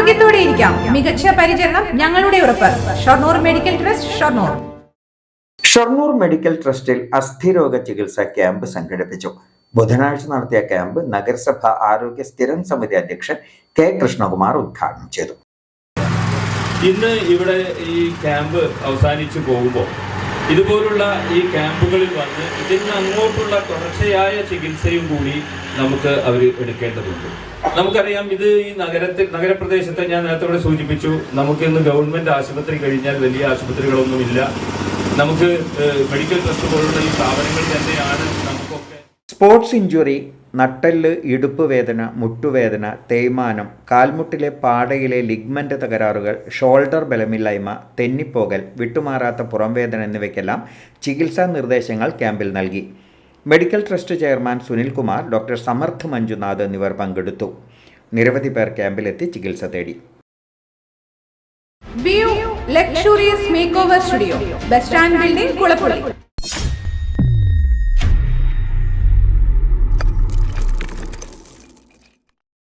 ധൈര്യത്തോടെ ഇരിക്കാം. മികച്ച പരിചരണം ഞങ്ങളുടെ ഉറപ്പ്. Shoranur medical trust Shoranur. Shoranur medical ട്രസ്റ്റിൽ അസ്ഥിരോഗ ചികിത്സാ ക്യാമ്പ് സംഘടിപ്പിച്ചു. ബുധനാഴ്ച നടത്തിയ ക്യാമ്പ് നഗരസഭ ആരോഗ്യ സ്ഥിരം സമിതി അധ്യക്ഷൻ കെ കൃഷ്ണകുമാർ ഉദ്ഘാടനം ചെയ്തു. ഇന്ന് ഇവിടെ ഈ ക്യാമ്പ് അവസാനിച്ചു പോകുമ്പോൾ ഇതുപോലുള്ള ഈ ക്യാമ്പുകളിൽ വന്ന് ഇതിന് അങ്ങോട്ടുള്ള തുടർച്ചയായ ചികിത്സയും കൂടി നമുക്ക് അവർ എടുക്കേണ്ടതുണ്ട്. നമുക്കറിയാം ഇത് ഈ നഗരത്തിൽ നഗരപ്രദേശത്തെ ഞാൻ നേരത്തെ സൂചിപ്പിച്ചു. നമുക്ക് ഇന്ന് ഗവൺമെന്റ് ആശുപത്രി കഴിഞ്ഞാൽ വലിയ ആശുപത്രികളൊന്നുമില്ല. നമുക്ക് മെഡിക്കൽ ട്രസ്റ്റ് പോലുള്ള ഈ സ്ഥാപനങ്ങൾ തന്നെയാണ് നമുക്കൊക്കെ സ്പോർട്സ് ഇഞ്ചുറി നട്ടെല്ല് ഇടുപ്പ് വേദന മുട്ടുവേദന തേയ്മാനം കാൽമുട്ടിലെ പാടയിലെ ലിഗ്മെന്റ് തകരാറുകൾ ഷോൾഡർ ബലമില്ലായ്മ തെന്നിപ്പോകൽ വിട്ടുമാറാത്ത പുറംവേദന എന്നിവയ്ക്കെല്ലാം ചികിത്സാ നിർദ്ദേശങ്ങൾ ക്യാമ്പിൽ നൽകി. Medical trust chairman Sunilkumar doctor Samarth Manjunath എന്നിവർ പങ്കെടുത്തു. നിരവധി പേർ ക്യാമ്പിലെത്തി ചികിത്സ തേടി. Studio bus stand building